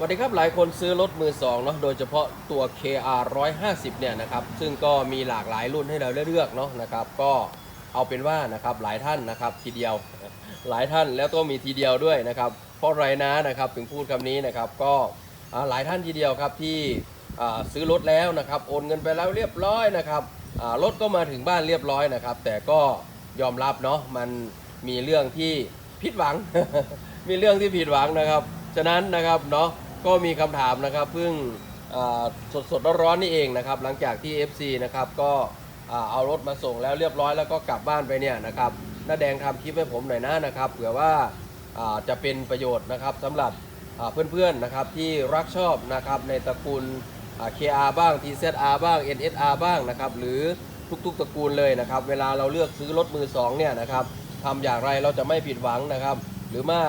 สวัสดีครับหลายคนซื้อรถมือสองเนาะโดยเฉพาะตัว KR 150เนี่ยนะครับซึ่งก็มีหลากหลายรุ่นให้เราได้เลือกเนาะนะครับก็เอาเป็นว่านะครับหลายท่านนะครับทีเดียวหลายท่านแล้วก็มีทีเดียวด้วยนะครับเพราะไรนะนะครับถึงพูดคำนี้นะครับก็อ่าหลายท่านทีเดียวครับที่อ่าซื้อรถแล้วนะครับโอนเงินไปแล้วเรียบร้อยนะครับอ่ารถก็มาถึงบ้านเรียบร้อยนะครับ แต่ก็ยอมรับเนาะมันมีเรื่องที่ผิดหวัง มีเรื่องที่ผิดหวังนะครับ ฉะนั้นนะครับเนาะ ก็มีคำถามนะครับเพิ่งสดสดๆร้อนๆนี่เองนะครับ หลังจากที่ FC นะครับก็เอารถมาส่งแล้วเรียบร้อยแล้วก็กลับบ้านไปเนี่ยนะครับน้าแดงทำคลิปให้ผมหน่อยนะนะครับเผื่อว่าจะเป็นประโยชน์นะครับสำหรับเพื่อนๆนะครับที่รักชอบนะครับในตระกูลอ่า KR บ้าง TZR บ้าง NSR บ้างนะครับหรือทุกๆตระกูลเลยนะครับ เวลาเราเลือกซื้อรถมือสองเนี่ยนะครับทำอย่างไรเราจะไม่ผิดหวังนะครับ หรือว่า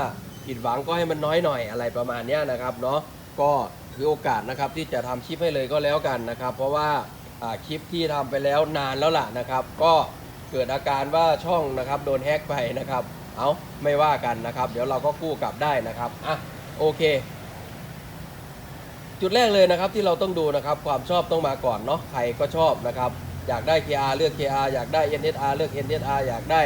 ผิดหวังก็ให้มันน้อยหน่อยอะไรประมาณนี้นะครับเนาะก็ถือโอกาสนะครับที่จะทำคลิปให้เลยก็แล้วกันนะครับ เพราะว่าคลิปที่ทำไปแล้วนานแล้วล่ะนะครับ ก็เกิดอาการว่าช่องนะครับโดนแฮ็กไปนะครับ เอาไม่ว่ากันนะครับ เดี๋ยวเราก็กู้กลับได้นะครับอะโอเค จุดแรกเลยนะครับที่เราต้องดูนะครับ ความชอบต้องมาก่อนเนาะใครก็ชอบนะครับอยากได้ KR เลือก KR อยากได้ NSR เลือก NSR อยากได้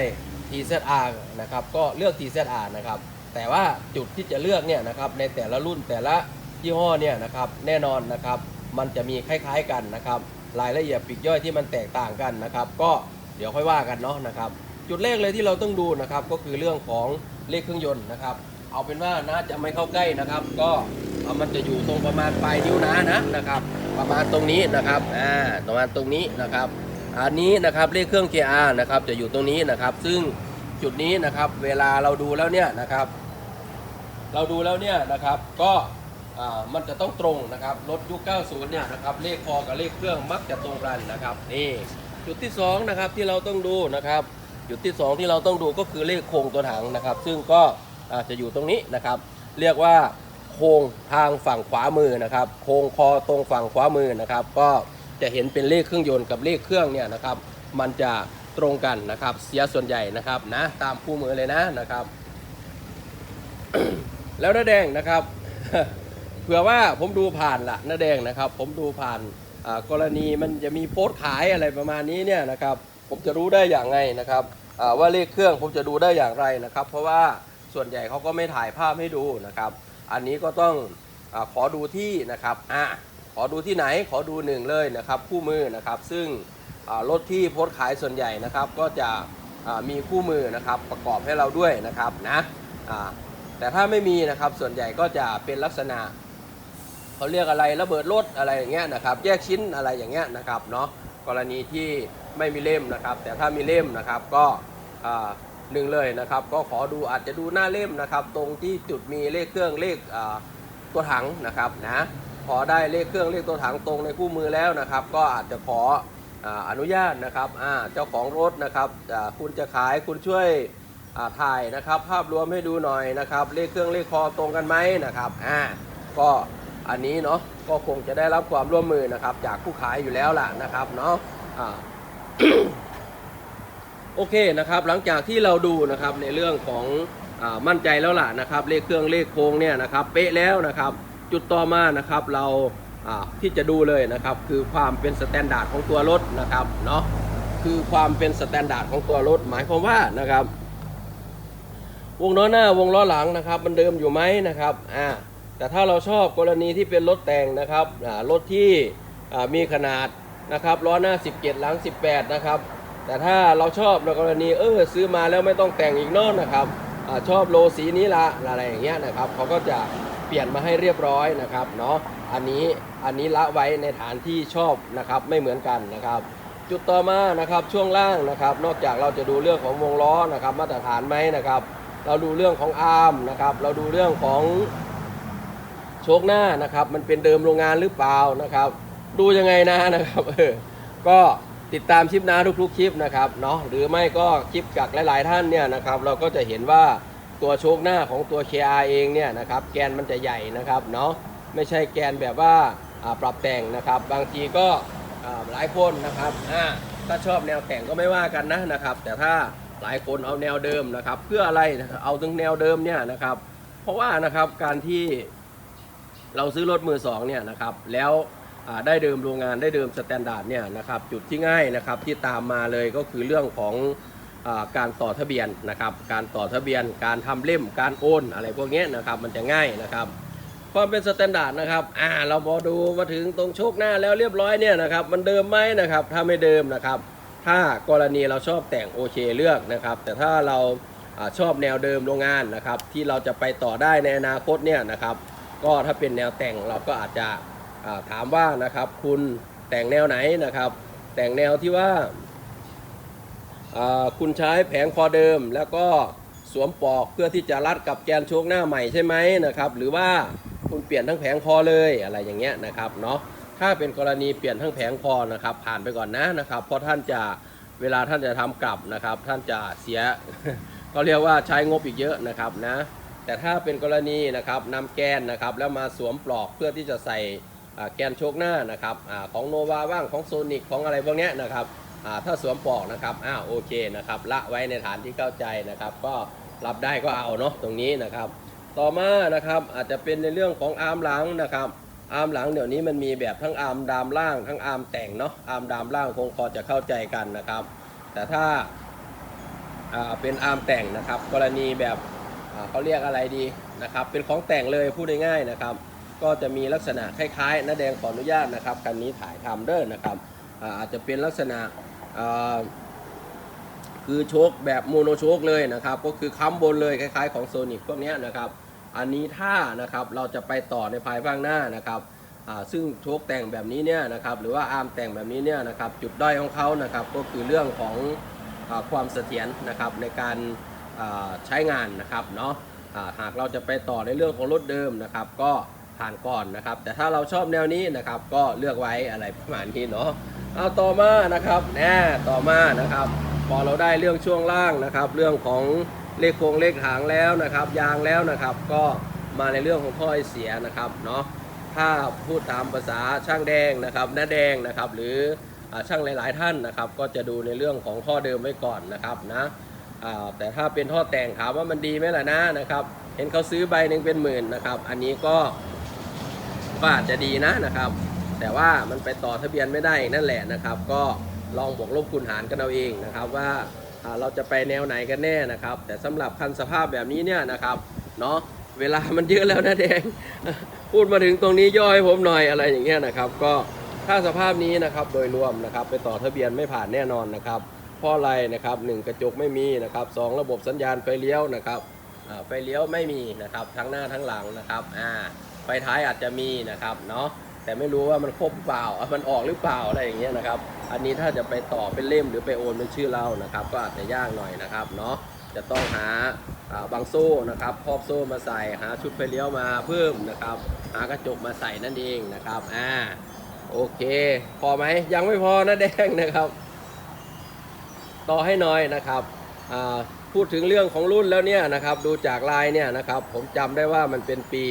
TZR นะครับก็เลือก TZR นะครับ แต่ว่าจุดที่จะเลือกเนี่ยนะครับในแต่ละรุ่นแต่ละยี่ห้อเนี่ยนะครับแน่นอนนะครับมันจะมีคล้ายๆกันนะครับรายละเอียดปลีกย่อยที่มันแตกต่างกันนะครับ ก็เดี๋ยวค่อยว่ากันเนาะนะครับ จุดแรกเลยที่เราต้องดูนะครับก็คือเรื่องของเลขเครื่องยนต์นะครับ เอาเป็นว่าน่าจะไม่เข้าใกล้นะครับ ก็เอามันจะอยู่ตรงประมาณปลายนิ้วนะนะนะครับ ประมาณตรงนี้นะครับอ่าประมาณตรงนี้นะครับ อันนี้นะครับเลขเครื่อง KR นะครับจะอยู่ตรงนี้นะครับ ซึ่งจุดนี้นะครับเวลาเราดูแล้วเนี่ยนะครับ เราดูแล้วเนี่ยนะครับก็มันจะต้องตรงนะครับรถยุค 90 เนี่ยนะครับเลขคอกับเลขเครื่องมักจะตรงกันนะครับนี่จุดที่2นะครับที่เราต้องดูนะครับ จุดที่ 2 ที่เราต้องดูก็คือเลขโครงตัวถังนะครับ ซึ่งก็อาจจะอยู่ตรงนี้นะครับ เรียกว่าโครงทางฝั่งขวามือนะครับ โครงคอตรงฝั่งขวามือนะครับ ก็จะเห็นเป็นเลขเครื่องยนต์กับเลขเครื่องเนี่ยนะครับ มันจะตรงกันนะครับ เสียส่วนใหญ่นะครับนะตามคู่มือเลยนะนะครับ แล้วน้าแดงนะครับ เผื่อว่าผมดูผ่านละน้าแดงนะครับ ผมดูผ่านกรณีมันจะมีโพสต์ขายอะไรประมาณนี้เนี่ยนะครับ ผมจะรู้ได้อย่างไงนะครับอ่าว่าเลขเครื่องผมจะดูได้อย่างไรนะครับ เพราะว่าส่วนใหญ่เขาก็ไม่ถ่ายภาพให้ดูนะครับ อันนี้ก็ต้องอขอดูที่นะครับอะขอดูที่ไหนขอดูหนึ่งเลยนะครับ คู่มือนะครับ ซึ่งรถที่โพสต์ขายส่วนใหญ่นะครับ ก็จะมีคู่มือนะครับประกอบให้เราด้วยนะครับนะ แต่ถ้าไม่มีนะครับส่วนใหญ่ก็จะเป็นลักษณะเขาเรียกอะไรระเบิดรถอะไรอย่างเงี้ยนะครับ แยกชิ้นอะไรอย่างเงี้ยนะครับเนาะกรณีที่ไม่มีเล่มนะครับ แต่ถ้ามีเล่มนะครับก็หนึ่งเลยนะครับ ก็ขอดูอาจจะดูหน้าเล่มนะครับ ตรงที่จุดมีเลขเครื่องเลขตัวถังนะครับนะพอได้เลขเครื่องเลขตัวถังตรงในคู่มือแล้วนะครับ ก็อาจจะขออาอนุญาตนะครับเจ้าของรถนะครับคุณจะขายคุณช่วย ถ่ายนะครับ ภาพรวมให้ดูหน่อยนะครับ เลขเครื่องเลขคอตรงกันไหมนะครับอ่าก็อันนี้เนาะก็คงจะได้รับความร่วมมือนะครับ จากผู้ขายอยู่แล้วล่ะนะครับเนาะอ่าโอเคนะครับ หลังจากที่เราดูนะครับในเรื่องของอมั่นใจแล้วล่ะนะครับ เลขเครื่องเลขโครงเนี่ยนะครับเป๊ะแล้วนะครับ จุดต่อมานะครับเราที่จะดูเลยนะครับ คือความเป็นสแตนดาร์ดของตัวรถนะครับเนาะคือความเป็นสแตนดาร์ดของตัวรถหมายความว่านะครับ วงล้อหน้าวงล้อหลังนะครับ มันเดิมอยู่ไหมนะครับอ่าแต่ถ้าเราชอบกรณีที่เป็นรถแต่งนะครับรถที่มีขนาดนะครับล้อหน้า 17 หลัง 18 นะครับ แต่ถ้าเราชอบในกรณีเออซื้อมาแล้วไม่ต้องแต่งอีกนอนนะครับอชอบโลสีนี้ละอะไรอย่างเงี้ยนะครับเขาก็จะเปลี่ยนมาให้เรียบร้อยนะครับเนาะอันนี้อันนี้ละไว้ในฐานที่ชอบนะครับไม่เหมือนกันนะครับ จุดต่อมานะครับช่วงล่างนะครับ นอกจากเราจะดูเรื่องของวงล้อนะครับ มาตรฐานไหมนะครับ เราดูเรื่องของอาร์มนะครับเราดูเรื่องของโชคหน้านะครับ มันเป็นเดิมโรงงานหรือเปล่านะครับ ดูยังไงนะนะครับเออก็ติดตามคลิปนะทุกๆคลิปนะครับเนาะหรือไม่ก็คลิปจากหลาย ๆ ท่านเนี่ยนะครับ เราก็จะเห็นว่าตัวโชคหน้าของตัว KR เองเนี่ยนะครับ แกนมันจะใหญ่นะครับเนาะไม่ใช่แกนแบบว่าปรับแต่งนะครับ บางทีก็หลายคนนะครับถ้าชอบแนวแต่งก็ไม่ว่ากันนะนะครับ แต่ถ้า หลายคนเอาแนวเดิมนะครับ เพื่ออะไรเอาถึงแนวเดิมเนี่ยนะครับ เพราะว่านะครับการที่เราซื้อรถมือสองเนี่ยนะครับแล้วได้เดิมโรงงานได้เดิมสแตนดาร์ดเนี่ยนะครับจุดที่ง่ายนะครับที่ตามมาเลยก็คือเรื่องของอการต่อทะเบียนนะครับ การต่อทะเบียน การทำเล่มการโอนอะไรพวกนี้นะครับมันจะง่ายนะครับความเป็นสแตนดาร์ดนะครับอ่าเราพอดูมาถึงตรงโชคหน้าแล้วเรียบร้อยเนี่ยนะครับมันเดิมไหมนะครับถ้าไม่เดิมนะครับ ถ้ากรณีเราชอบแต่งโอเคเลือกนะครับ แต่ถ้าเราอชอบแนวเดิมโรงงานนะครับ ที่เราจะไปต่อได้ในอนาคตเนี่ยนะครับ ก็ถ้าเป็นแนวแต่งเราก็อาจจะถามว่านะครับ คุณแต่งแนวไหนนะครับ แต่งแนวที่ว่าคุณใช้แผงคอเดิม แล้วก็สวมปลอกเพื่อที่จะรัดกับแกนโชคหน้าใหม่ใช่ไหมนะครับ หรือว่าคุณเปลี่ยนทั้งแผงคอเลยอะไรอย่างเงี้ยนะครับเนาะ ถ้าเป็นกรณีเปลี่ยนทั้งแผงคอนะครับ ผ่านไปก่อนนะนะครับ เพราะท่านจะเวลาท่านจะทำกลับนะครับ ท่านจะเสียก็เรียกว่าใช้งบอีกเยอะนะครับนะแต่ถ้าเป็นกรณีนะครับนำแกนนะครับแล้วมาสวมปลอกเพื่อที่จะใส่แกนโชกหน้านะครับอของโนวาบ้างของโซนิกของอะไรพวกนี้นะครับถ้าสวมปลอกนะครับอ้าวโอเคนะครับละไว้ในฐานที่เข้าใจนะครับ ก็รับได้ก็เอาเนาะตรงนี้นะครับ ต่อมานะครับอาจจะเป็นในเรื่องของอาร์มหลังนะครับ อาร์มหลังเดี๋ยวนี้มันมีแบบทั้งอาร์มดามล่างทั้งอาร์มแต่งเนาะอาร์มดามล่างคงพอจะเข้าใจกันนะครับ แต่ถ้าเป็นอาร์มแต่งนะครับ กรณีแบบเขาเรียกอะไรดีนะครับ เป็นของแต่งเลยพูดง่ายๆนะครับ ก็จะมีลักษณะคล้ายๆน้าแดงขออนุญาตนะครับคันนี้ถ่ายทำเด้อนะครับอาจจะเป็นลักษณะคือโชคแบบโมโนโชคเลยนะครับ ก็คือค้ำบนเลยคล้ายๆของโซนิกพวกนี้นะครับ อันนี้ถ้านะครับเราจะไปต่อในภายภาคหน้านะครับซึ่งโชคแต่งแบบนี้เนี่ยนะครับหรือว่าอาร์มแต่งแบบนี้เนี่ยนะครับจุดด้อยของเขานะครับก็คือเรื่องของอความเสถียรนะครับในการใช้งานนะครับเนาะหากเราจะไปต่อในเรื่องของรถเดิมนะครับ ก็ผ่านก่อนนะครับ แต่ถ้าเราชอบแนวนี้นะครับ ก็เลือกไว้อะไรประมาณนี้เนาะเอาต่อมานะครับแน่ต่อมานะครับ พอเราได้เรื่องช่วงล่างนะครับ เรื่องของ เลขโครงเลขหางแล้วนะครับ ยางแล้วนะครับ ก็มาในเรื่องของท่อไอเสียนะครับเนาะถ้าพูดตามภาษาช่างแดงนะครับหน้าแดงนะครับ หรืออช่างหลาย ๆ ท่านนะครับ ก็จะดูในเรื่องของท่อเดิมไว้ก่อนนะครับนะแต่ถ้าเป็นท่อแต่งถามว่ามันดีไหมล่ะนะนะครับ เห็นเขาซื้อใบหนึ่งเป็นหมื่นนะครับ อันนี้ก็ก็อาจจะดีนะนะครับ แต่ว่ามันไปต่อทะเบียนไม่ได้นั่นแหละนะครับ ก็ลองบวกลบคูณหารกันเอาเองนะครับว่า เราจะไปแนวไหนกันแน่นะครับ แต่สำหรับคันสภาพแบบนี้เนี่ยนะครับเนาะเวลามันเยอะแล้วนะแดงพูดมาถึงตรงนี้ย่อให้ผมหน่อยอะไรอย่างเงี้ยนะครับ ก็ถ้าสภาพนี้นะครับโดยรวมนะครับ ไปต่อทะเบียนไม่ผ่านแน่นอนนะครับเพราะอะไรนะครับหนึ่งกระจกไม่มีนะครับสองระบบสัญญาณไฟเลี้ยวนะครับไฟเลี้ยวไม่มีนะครับทั้งหน้าทั้งหลังนะครับอ่าไฟท้ายอาจจะมีนะครับเนาะ แต่ไม่รู้ว่ามันครบหรือเปล่า มันออกหรือเปล่าอะไรอย่างเงี้ยนะครับ อันนี้ถ้าจะไปต่อเป็นเล่มหรือไปโอนเป็นชื่อเรานะครับ ก็อาจจะยากหน่อยนะครับเนาะ จะต้องหาบางโซ่นะครับครอบโซ่มาใส่ หาชุดไฟเลี้ยวมาเพิ่มนะครับ หากระจกมาใส่นั่นเองนะครับ อ่า โอเค พอไหมยังไม่พอนะแดงนะครับ ต่อให้หน้อยนะครับอ่าพูดถึงเรื่องของรุ่นแล้วเนี่ยนะครับ ดูจากลายเนี่ยนะครับ ผมจำได้ว่ามันเป็นปี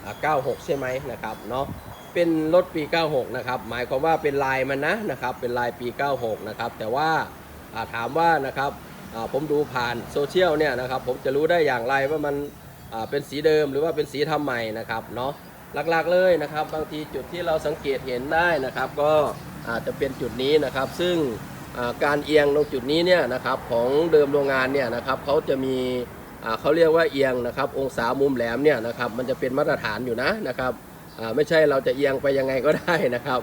96 ใช่ไหมนะครับเนาะ เป็นรถปี 96 นะครับ หมายความว่าเป็นลายมันนะนะครับ เป็นลายปี 96 นะครับ แต่ว่าถามว่านะครับผมดูผ่านโซเชียลเนี่ยนะครับ ผมจะรู้ได้อย่างไรว่ามันเป็นสีเดิมหรือว่าเป็นสีทำใหม่นะครับเนาะหลักๆเลยนะครับ บางทีจุดที่เราสังเกตเห็นได้นะครับ ก็อาจจะเป็นจุดนี้นะครับ ซึ่งการเอียงตรงจุดนี้เนี่ยนะครับของเดิมโรงงานเนี่ยนะครับเขาจะมีเขาเรียกว่าเอียงนะครับ องศามุมแหลมเนี่ยนะครับ มันจะเป็นมาตรฐานอยู่นะนะครับ ไม่ใช่เราจะเอียงไปยังไงก็ได้นะครับ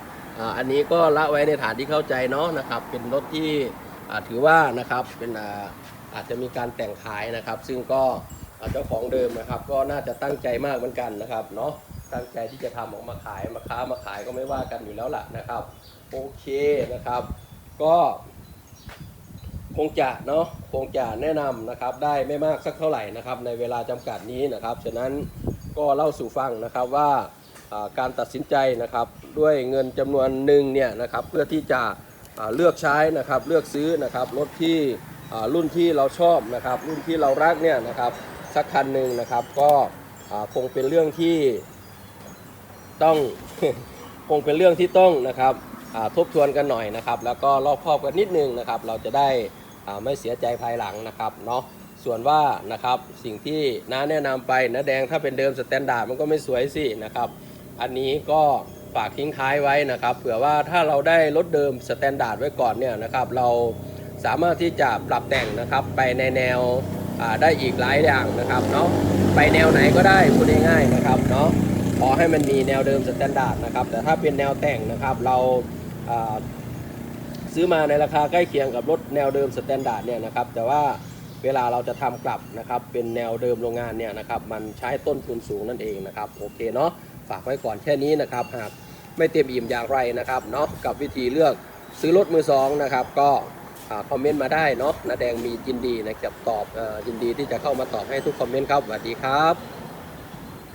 อันนี้ก็ละไว้ในฐานที่เข้าใจเนาะนะครับ เป็นรถที่ถือว่านะครับเป็นอาจจะมีการแต่งขายนะครับ ซึ่งก็เจ้าของเดิมนะครับ ก็น่าจะตั้งใจมากเหมือนกันนะครับเนาะตั้งใจที่จะทำออกมาขายมาค้ามาขายก็ไม่ว่ากันอยู่แล้วล่ะนะครับโอเคนะครับ ก็คงจะเนาะคงจะแนะนำนะครับได้ไม่มากสักเท่าไหร่นะครับ ในเวลาจำกัดนี้นะครับ ฉะนั้นก็เล่าสู่ฟังนะครับว่า การตัดสินใจนะครับด้วยเงินจำนวนหนึ่งเนี่ยนะครับเพื่อที่จะเลือกใช้นะครับเลือกซื้อนะครับรถที่รุ่นที่เราชอบนะครับรุ่นที่เรารักเนี่ยนะครับสักคันหนึ่งนะครับก็คงเป็นเรื่องที่ต้องคงเป็นเรื่องที่ต้องนะครับทบทวนกันหน่อยนะครับ แล้วก็รอบคอบกันนิดนึงนะครับ เราจะได้ไม่เสียใจภายหลังนะครับเนาะส่วนว่านะครับสิ่งที่น้าแนะนำไปนะแดงถ้าเป็นเดิมสแตนดาร์ดมันก็ไม่สวยสินะครับ อันนี้ก็ฝากทิ้งท้ายไว้นะครับ เผื่อว่าถ้าเราได้รถเดิมสแตนดาร์ดไว้ก่อนเนี่ยนะครับ เราสามารถที่จะปรับแต่งนะครับไปในแนวได้อีกหลายอย่างนะครับเนาะไปแนวไหนก็ได้พูดง่ายๆนะครับเนาะขอให้มันมีแนวเดิมสแตนดาร์ดนะครับ แต่ถ้าเป็นแนวแต่งนะครับเราอ่าซื้อมาในราคาใกล้เคียงกับรถแนวเดิมสแตนดาร์ดเนี่ยนะครับ แต่ว่าเวลาเราจะทำกลับนะครับ เป็นแนวเดิมโรงงานเนี่ยนะครับ มันใช้ต้นทุนสูงนั่นเองนะครับ โอเคเนาะ ฝากไว้ก่อนแค่นี้นะครับหากไม่เต็มอิ่มอย่างไรนะครับเนาะกับวิธีเลือกซื้อรถมือสองนะครับ ก็คอมเมนต์มาได้เนาะนาแดงมียินดีนะครับตอบอยินดีที่จะเข้ามาตอบให้ทุกคอมเมนต์ครับสวัสดีครับ